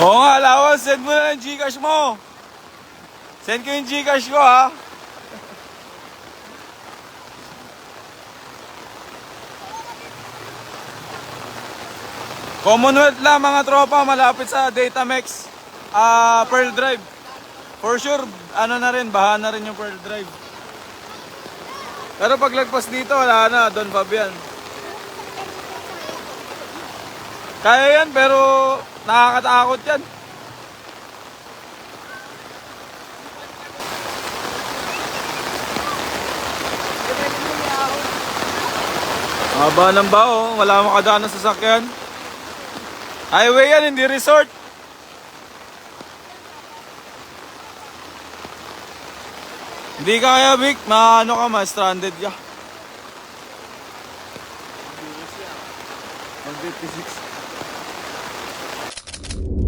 Oo nga, Lawas, send mo na ng Gcash mo. Send ko yung Gcash ko, ha? Commonwealth lang mga tropa, malapit sa Datamex, ah Pearl Drive. For sure, ano na rin, baha na rin yung Pearl Drive. Pero paglagpas dito, wala na, Don Fabian. Kaya yan, pero nakakatakot yan. Haba ng bao, wala makadaan ng sasakyan. Highway yan, hindi resort. Hindi kaya, Vic. Maano ka, ma-stranded ka. 156. you